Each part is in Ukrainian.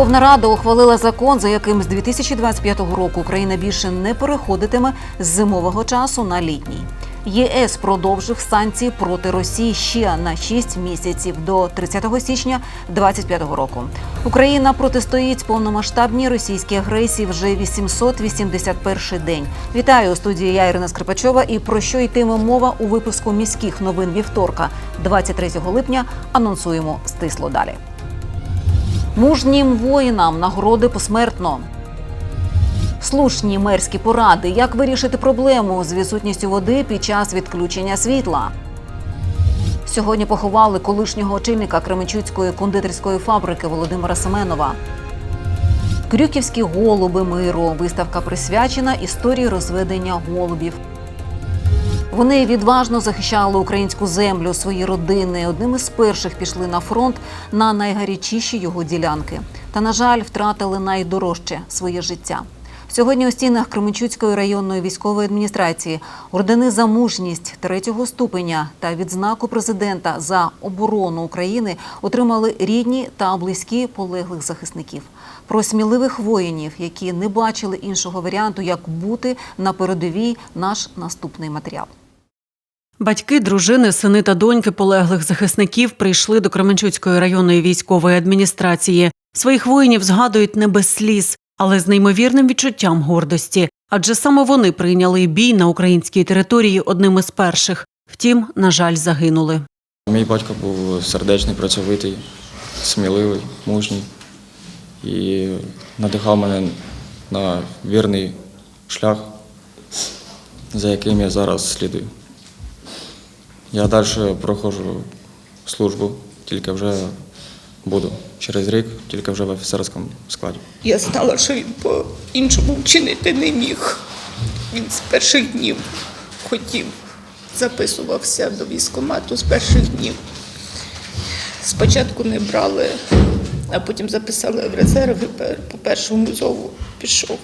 Верховна Рада ухвалила закон, за яким з 2025 року Україна більше не переходитиме з зимового часу на літній. ЄС продовжив санкції проти Росії ще на 6 місяців до 30 січня 2025 року. Україна протистоїть повномасштабній російській агресії вже 881 день. Вітаю у студії я Ірина Скрипачова. І про що йтиме мова у випуску міських новин вівторка, 23 липня. Анонсуємо стисло далі. Мужнім воїнам нагороди посмертно. Слушні мерські поради, як вирішити проблему з відсутністю води під час відключення світла. Сьогодні поховали колишнього очільника Кременчуцької кондитерської фабрики Володимира Семенова. Крюківські голуби миру. Виставка присвячена історії розведення голубів. Вони відважно захищали українську землю, свої родини. Одним із перших пішли на фронт на найгарячіші його ділянки. Та, на жаль, втратили найдорожче своє життя. Сьогодні у стінах Кременчуцької районної військової адміністрації ордени за мужність третього ступеня та відзнаку президента за оборону України отримали рідні та близькі полеглих захисників. Про сміливих воїнів, які не бачили іншого варіанту, як бути на передовій, наш наступний матеріал. Батьки, дружини, сини та доньки полеглих захисників прийшли до Кременчуцької районної військової адміністрації. Своїх воїнів згадують не без сліз, але з неймовірним відчуттям гордості. Адже саме вони прийняли бій на українській території одним із перших. Втім, на жаль, загинули. Мій батько був сердечний, працьовитий, сміливий, мужній і надихав мене на вірний шлях, за яким я зараз слідую. Я далі проходжу службу, тільки вже буду через рік, тільки вже в офіцерському складі. Я знала, що він по-іншому вчинити не міг. Він з перших днів хотів, записувався до військкомату з перших днів. Спочатку не брали, а потім записали в резерв і по першому зову пішов.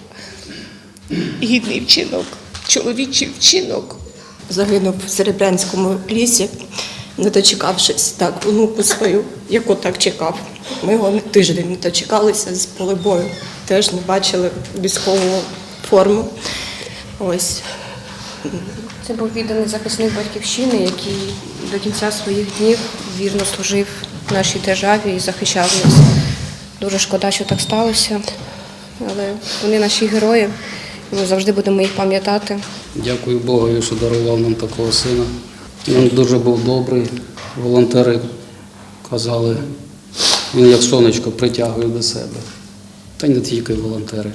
Гідний вчинок, чоловічий вчинок. Загинув в Серебрянському лісі, не дочекавшись так онуку свою, яку так чекав. Ми його тиждень не дочекалися з поля бою. Теж не бачили військову форму. Ось Це був відданий захисник батьківщини, який до кінця своїх днів вірно служив нашій державі і захищав нас. Дуже шкода, що так сталося, але вони наші герої, ми завжди будемо їх пам'ятати. Дякую Богові, що дарував нам такого сина. Він дуже був добрий. Волонтери казали, він як сонечко притягує до себе. Та й не тільки волонтери.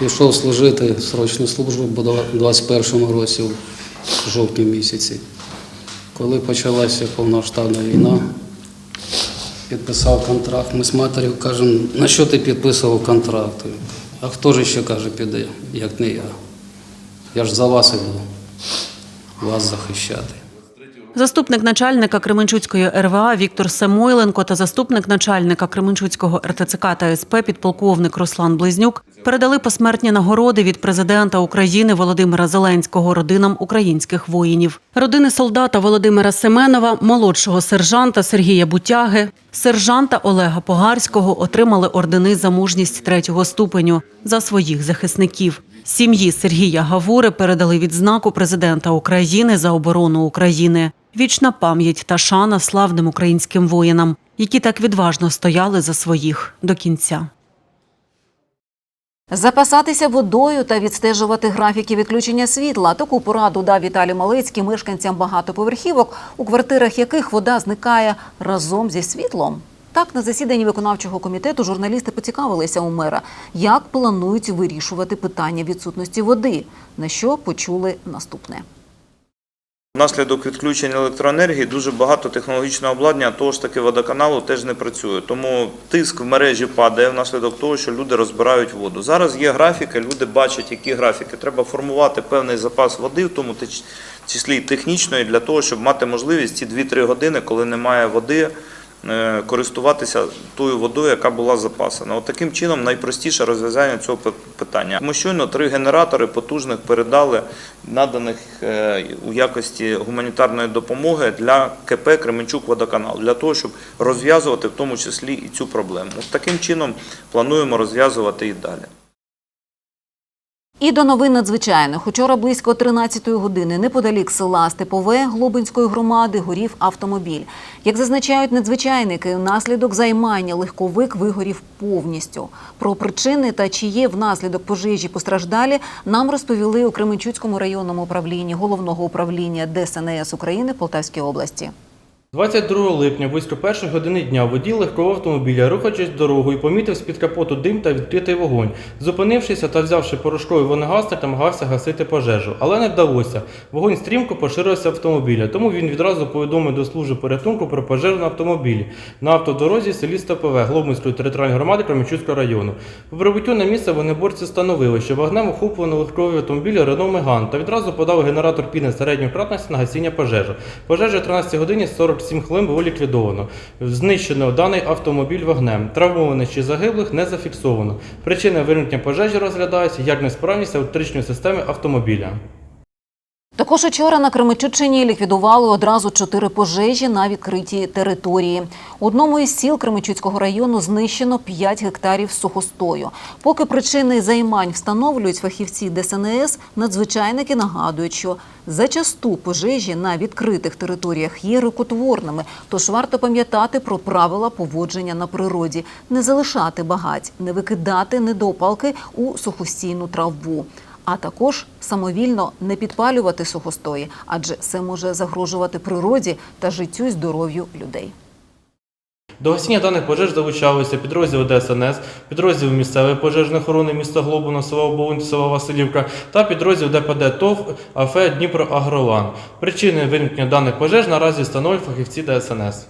Пішов служити срочну службу у 21-му році, в жовтні місяці. Коли почалася повноштабна війна, підписав контракт. Ми з матір'ю кажемо, на що ти підписував контракт? А хто ж ще каже, піде, як не я? Я ж за вас іду, вас захищати. Заступник начальника Кременчуцької РВА Віктор Самойленко та заступник начальника Кременчуцького РТЦК та СП підполковник Руслан Близнюк передали посмертні нагороди від президента України Володимира Зеленського родинам українських воїнів. Родини солдата Володимира Семенова, молодшого сержанта Сергія Бутяги, сержанта Олега Погарського отримали ордени за мужність третього ступеню за своїх захисників. Сім'ї Сергія Гавури передали відзнаку президента України за оборону України. Вічна пам'ять та шана славним українським воїнам, які так відважно стояли за своїх до кінця. Запасатися водою та відстежувати графіки відключення світла. Таку пораду дав Віталій Малицький мешканцям багатоповерхівок, у квартирах яких вода зникає разом зі світлом. Так, на засіданні виконавчого комітету журналісти поцікавилися у мера, як планують вирішувати питання відсутності води, на що почули наступне. Внаслідок відключення електроенергії дуже багато технологічного обладнання того ж таки водоканалу теж не працює. Тому тиск в мережі падає внаслідок того, що люди розбирають воду. Зараз є графіки, люди бачать, які графіки. Треба формувати певний запас води, в тому числі технічної, для того, щоб мати можливість ці 2-3 години, коли немає води, користуватися тою водою, яка була запасена. От таким чином найпростіше розв'язання цього питання. Ми щойно три генератори потужних передали наданих е, у якості гуманітарної допомоги для КП Кременчук Водоканал для того, щоб розв'язувати в тому числі і цю проблему. От таким чином плануємо розв'язувати і далі. І до новин надзвичайних. Учора близько 13-ї години неподалік села Степове Глобинської громади горів автомобіль. Як зазначають надзвичайники, внаслідок займання легковик вигорів повністю. Про причини та чи є внаслідок пожежі постраждалі нам розповіли у Кременчуцькому районному управлінні головного управління ДСНС України Полтавській області. 22 липня, близько першої години дня, водій легкового автомобіля, рухаючись дорогою, помітив з-під капоту дим та відкритий вогонь. Зупинившися та взявши порошковий вогнегасник, намагався гасити пожежу, але не вдалося. Вогонь стрімко поширився автомобіля, тому він відразу повідомив до служби порятунку про пожежу на автомобілі на автодорозі селі Степове Глобинської територіальної громади Кременчуцького району. По прибуттю на місце вогнеборці встановили, що вогнем охоплено легковий автомобіль Рено Меган та відразу подав генератор піни середньої кратності на гасіння пожежі. Пожежа о 13 годині 47 хвилин було ліквідовано. Знищено даний автомобіль вогнем. Травмованих чи загиблих не зафіксовано. Причини виникнення пожежі розглядаються як несправність електричної системи автомобіля. Також учора на Кременчуччині ліквідували одразу чотири пожежі на відкритій території. У одному із сіл Кременчуцького району знищено 5 гектарів сухостою. Поки причини займань встановлюють фахівці ДСНС, надзвичайники нагадують, що зачасту пожежі на відкритих територіях є рукотворними, тож варто пам'ятати про правила поводження на природі, не залишати багать, не викидати недопалки у сухостійну траву а також самовільно не підпалювати сухостої, адже це може загрожувати природі та життю і здоров'ю людей. До гасіння даних пожеж залучалися підрозділи ДСНС, підрозділ місцевої пожежної охорони міста Глобино, села Оболонь, села Василівка та підрозділ ДПД ТОВ АФ Дніпро Агролан. Причини виникнення даних пожеж наразі встановлюють фахівці ДСНС.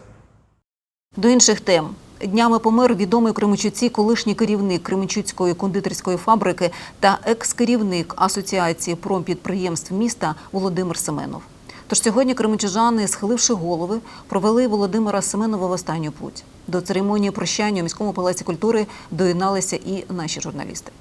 До інших тем. Днями помер відомий у колишній керівник Кременчуцької кондитерської фабрики та екс-керівник Асоціації промпідприємств міста Володимир Семенов. Тож сьогодні кременчужани, схиливши голови, провели Володимира Семенова в останню путь. До церемонії прощання у міському палаці культури доєдналися і наші журналісти.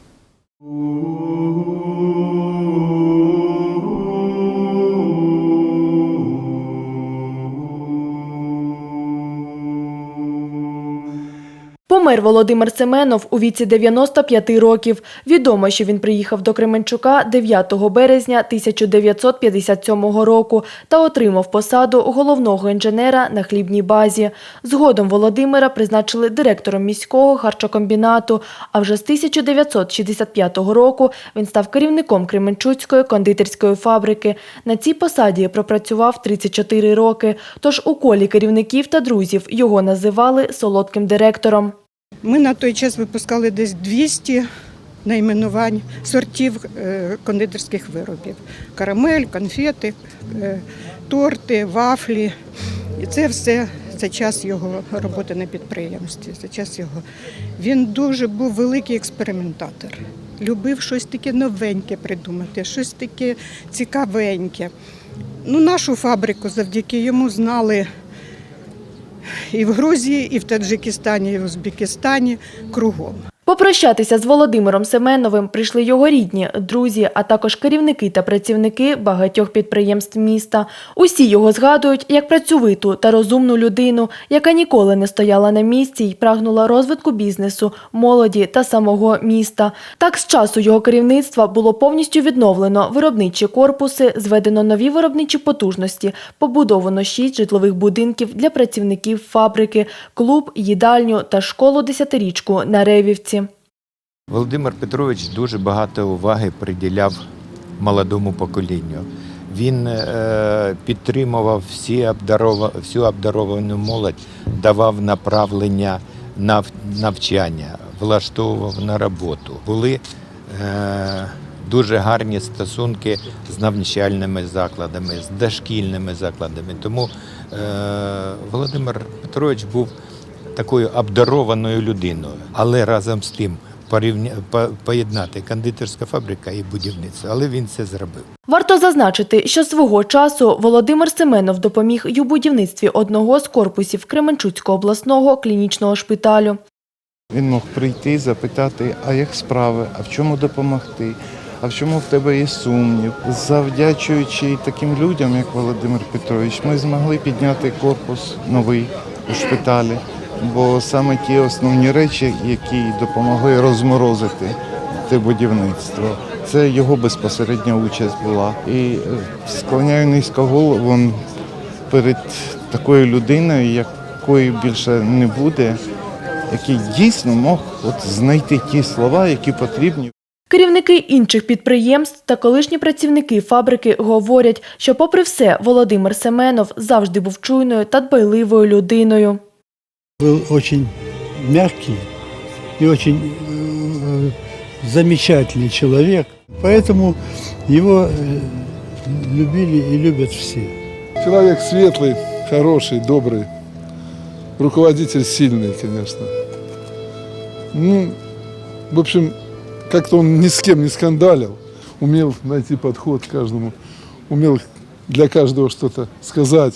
Помер Володимир Семенов у віці 95 років. Відомо, що він приїхав до Кременчука 9 березня 1957 року та отримав посаду головного інженера на хлібній базі. Згодом Володимира призначили директором міського харчокомбінату, а вже з 1965 року він став керівником Кременчуцької кондитерської фабрики. На цій посаді пропрацював 34 роки, тож у колі керівників та друзів його називали солодким директором. Ми на той час випускали десь 200 найменувань сортів е, кондитерських виробів: карамель, конфети, е, торти, вафлі. І це все за час його роботи на підприємстві. За час його. Він дуже був великий експериментатор. Любив щось таке новеньке придумати, щось таке цікавеньке. Ну, нашу фабрику завдяки йому знали і в Грузії, і в Таджикистані, і в Узбекистані кругом. Попрощатися з Володимиром Семеновим прийшли його рідні, друзі, а також керівники та працівники багатьох підприємств міста. Усі його згадують як працьовиту та розумну людину, яка ніколи не стояла на місці й прагнула розвитку бізнесу, молоді та самого міста. Так, з часу його керівництва було повністю відновлено виробничі корпуси, зведено нові виробничі потужності, побудовано шість житлових будинків для працівників фабрики, клуб, їдальню та школу десятирічку на Ревівці. Володимир Петрович дуже багато уваги приділяв молодому поколінню. Він е, підтримував всі всю обдаровану молодь, давав направлення на навчання, влаштовував на роботу. Були е, дуже гарні стосунки з навчальними закладами, з дошкільними закладами. Тому е, Володимир Петрович був такою обдарованою людиною, але разом з тим порівня... по- поєднати кондитерська фабрика і будівництво, але він це зробив. Варто зазначити, що свого часу Володимир Семенов допоміг й у будівництві одного з корпусів Кременчуцького обласного клінічного шпиталю. Він мог прийти, запитати, а як справи, а в чому допомогти, а в чому в тебе є сумнів. Завдячуючи таким людям, як Володимир Петрович, ми змогли підняти корпус новий у шпиталі. Бо саме ті основні речі, які допомогли розморозити те будівництво, це його безпосередня участь була. І е, склоняю низько голову перед такою людиною, якої більше не буде, який дійсно мог от знайти ті слова, які потрібні. Керівники інших підприємств та колишні працівники фабрики говорять, що, попри все, Володимир Семенов завжди був чуйною та дбайливою людиною. Был очень мягкий и очень э, замечательный человек. Поэтому его э, любили и любят все. Человек светлый, хороший, добрый. Руководитель сильный, конечно. Ну, в общем, как-то он ни с кем не скандалил. Умел найти подход к каждому. Умел для каждого что-то сказать.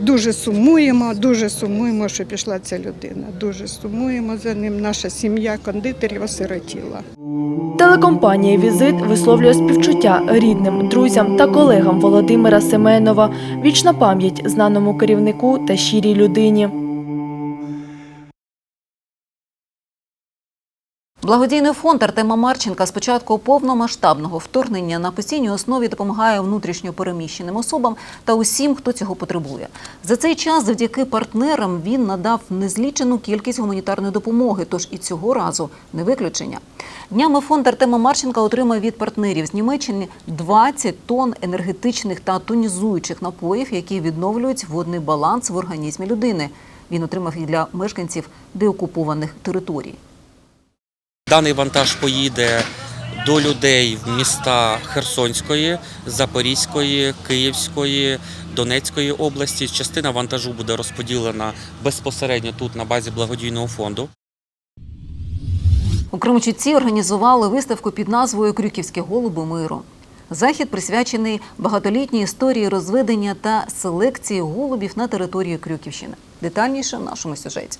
Дуже сумуємо, дуже сумуємо, що пішла ця людина. Дуже сумуємо за ним. Наша сім'я кондитерів осиротіла. Телекомпанія Візит висловлює співчуття рідним, друзям та колегам Володимира Семенова. Вічна пам'ять знаному керівнику та щирій людині. Благодійний фонд Артема Марченка з початку повномасштабного вторгнення на постійній основі допомагає внутрішньо переміщеним особам та усім, хто цього потребує. За цей час, завдяки партнерам, він надав незлічену кількість гуманітарної допомоги. Тож і цього разу не виключення. Днями фонд Артема Марченка отримав від партнерів з Німеччини 20 тонн енергетичних та тонізуючих напоїв, які відновлюють водний баланс в організмі людини. Він отримав їх для мешканців деокупованих територій. Даний вантаж поїде до людей в міста Херсонської, Запорізької, Київської, Донецької області. Частина вантажу буде розподілена безпосередньо тут на базі благодійного фонду. У Кременчуці організували виставку під назвою Крюківські голуби миру. Захід присвячений багатолітній історії розведення та селекції голубів на території Крюківщини. Детальніше в нашому сюжеті.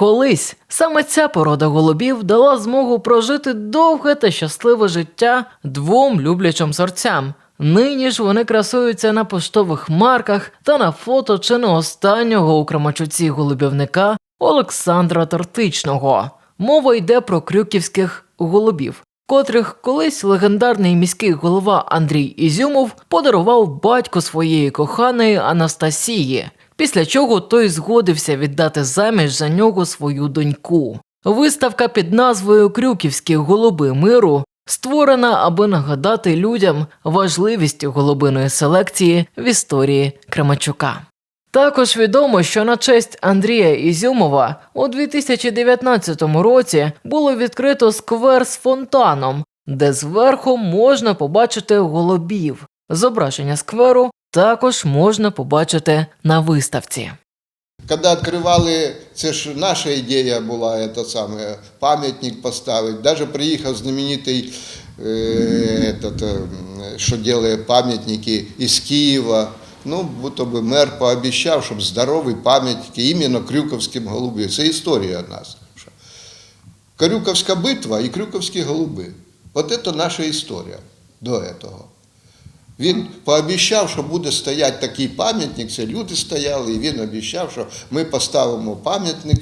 Колись саме ця порода голубів дала змогу прожити довге та щасливе життя двом люблячим сорцям. Нині ж вони красуються на поштових марках та на фото чи не останнього у Крамачуці голубівника Олександра Тортичного. Мова йде про крюківських голубів, котрих колись легендарний міський голова Андрій Ізюмов подарував батьку своєї коханої Анастасії після чого той згодився віддати заміж за нього свою доньку. Виставка під назвою Крюківські голуби миру створена, аби нагадати людям важливість голубиної селекції в історії Кремачука. Також відомо, що на честь Андрія Ізюмова у 2019 році було відкрито сквер з фонтаном, де зверху можна побачити голубів. Зображення скверу також можна побачити на виставці. Коли відкривали, це ж наша ідея була, це саме, пам'ятник поставити. Даже приїхав знаменитий, е, этот, е, що робить пам'ятники із Києва. Ну, будто би мер пообіцяв, щоб здоровий пам'ятник іменно Крюковським голубям. Це історія нас. Крюковська битва і Крюковські голуби. От це наша історія до цього. Він пообіцяв, що буде стояти такий пам'ятник, це люди стояли, і він обіцяв, що ми поставимо пам'ятник,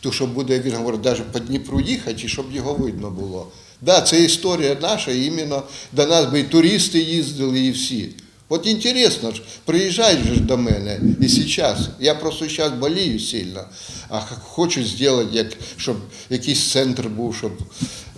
то що буде, він говорить, навіть по Дніпру їхати, і щоб його видно було. Да, це історія наша, іменно до нас би і туристи їздили, і всі. От інтересно ж, приїжджають же до мене і зараз. Я просто зараз болію сильно, а хочу зробити, як, щоб якийсь центр був, щоб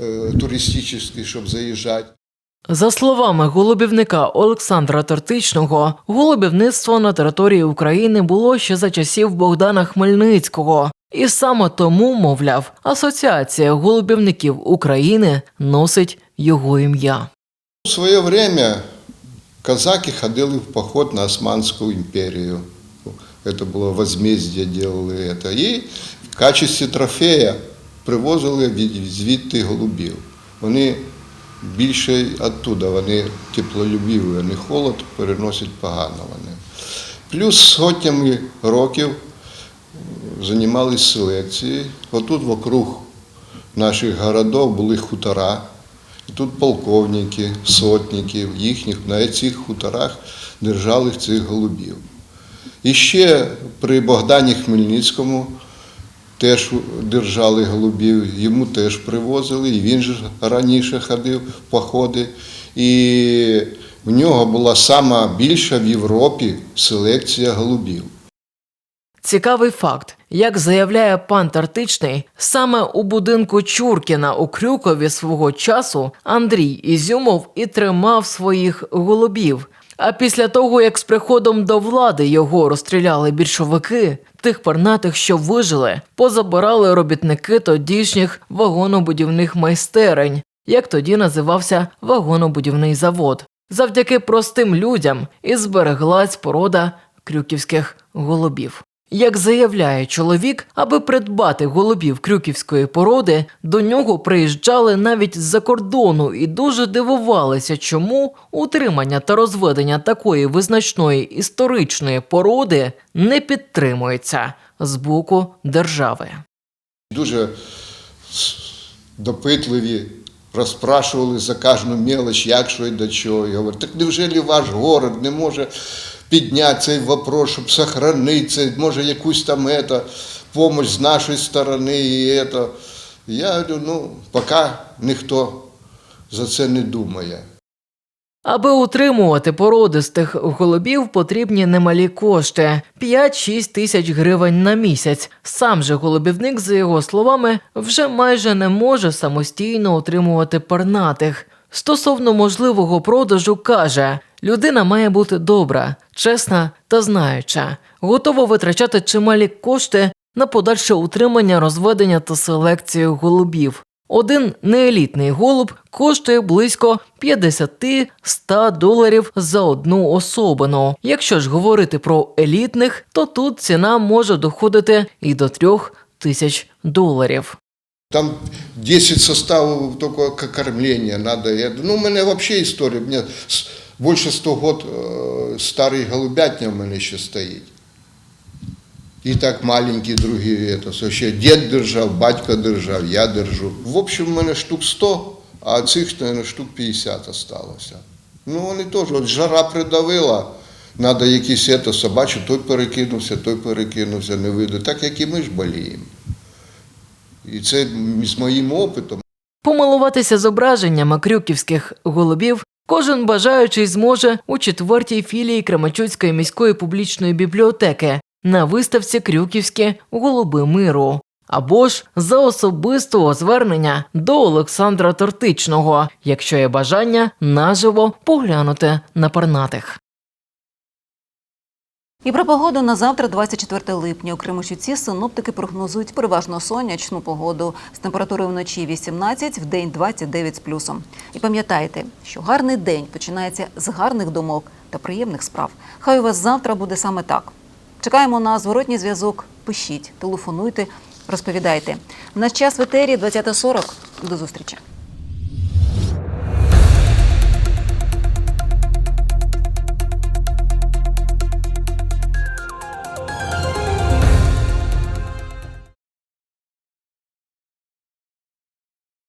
е, туристичний, щоб заїжджати. За словами голубівника Олександра Тортичного, голубівництво на території України було ще за часів Богдана Хмельницького, і саме тому, мовляв, Асоціація голубівників України носить його ім'я. У своє время казаки ходили в поход на Османську імперію. Це було возмездие, делали это. І в качестве трофея привозили від, звідти голубів. Вони більше оттуда, вони теплолюбиві, вони холод переносять погано вони. Плюс сотнями років займалися селекцією. Отут вокруг наших городів були хутора. І тут полковники, сотники, їхніх на цих хуторах держали цих голубів. І ще при Богдані Хмельницькому теж держали голубів, йому теж привозили, і він же раніше ходив походи. І в нього була сама більша в Європі селекція голубів. Цікавий факт, як заявляє пан Тартичний, саме у будинку Чуркіна у Крюкові свого часу Андрій Ізюмов і тримав своїх голубів. А після того, як з приходом до влади його розстріляли більшовики, тих пернатих, що вижили, позабирали робітники тодішніх вагонобудівних майстерень, як тоді називався вагонобудівний завод. Завдяки простим людям і збереглась порода крюківських голубів. Як заявляє чоловік, аби придбати голубів крюківської породи, до нього приїжджали навіть з-за кордону і дуже дивувалися, чому утримання та розведення такої визначної історичної породи не підтримується з боку держави. Дуже допитливі, розпрашували за кожну мелоч, як що і до чого. Я говорю, так невже ваш город не може підняти цей вопрос, щоб сохранити це, може якусь там это, помощь з нашої сторони і это. Я говорю, ну, поки ніхто за це не думає. Аби утримувати породистих голубів, потрібні немалі кошти 5-6 тисяч гривень на місяць. Сам же голубівник, за його словами, вже майже не може самостійно утримувати пернатих. Стосовно можливого продажу каже, людина має бути добра, чесна та знаюча, готова витрачати чималі кошти на подальше утримання, розведення та селекцію голубів. Один неелітний голуб коштує близько 50-100 доларів за одну особину. Якщо ж говорити про елітних, то тут ціна може доходити і до трьох тисяч доларів. Там 10 составов только к- кормления надо. Я- Ну, у меня вообще история. У меня с- больше 100 год э, старый голубятня у меня еще стоит. І так маленькі другі, это, все, ще дід держав, батько держав, я держу. В общем, в мене штук 100, а цих, мабуть, штук 50 осталося. Ну, вони теж, от жара придавила, треба якісь это, собачу, той перекинувся, той перекинувся, не вийде. Так як і ми ж боліємо. І це з моїм опитом. Помилуватися зображеннями крюківських голубів кожен бажаючий зможе у четвертій філії Кремачуцької міської публічної бібліотеки на виставці Крюківські голуби миру. Або ж за особистого звернення до Олександра Тортичного, якщо є бажання наживо поглянути на пернатих. І про погоду на завтра, 24 липня. У Кримочуці синоптики прогнозують переважно сонячну погоду з температурою вночі 18, в день 29 з плюсом. І пам'ятайте, що гарний день починається з гарних думок та приємних справ. Хай у вас завтра буде саме так. Чекаємо на зворотній зв'язок. Пишіть, телефонуйте, розповідайте. Наш час в етері 20.40. До зустрічі.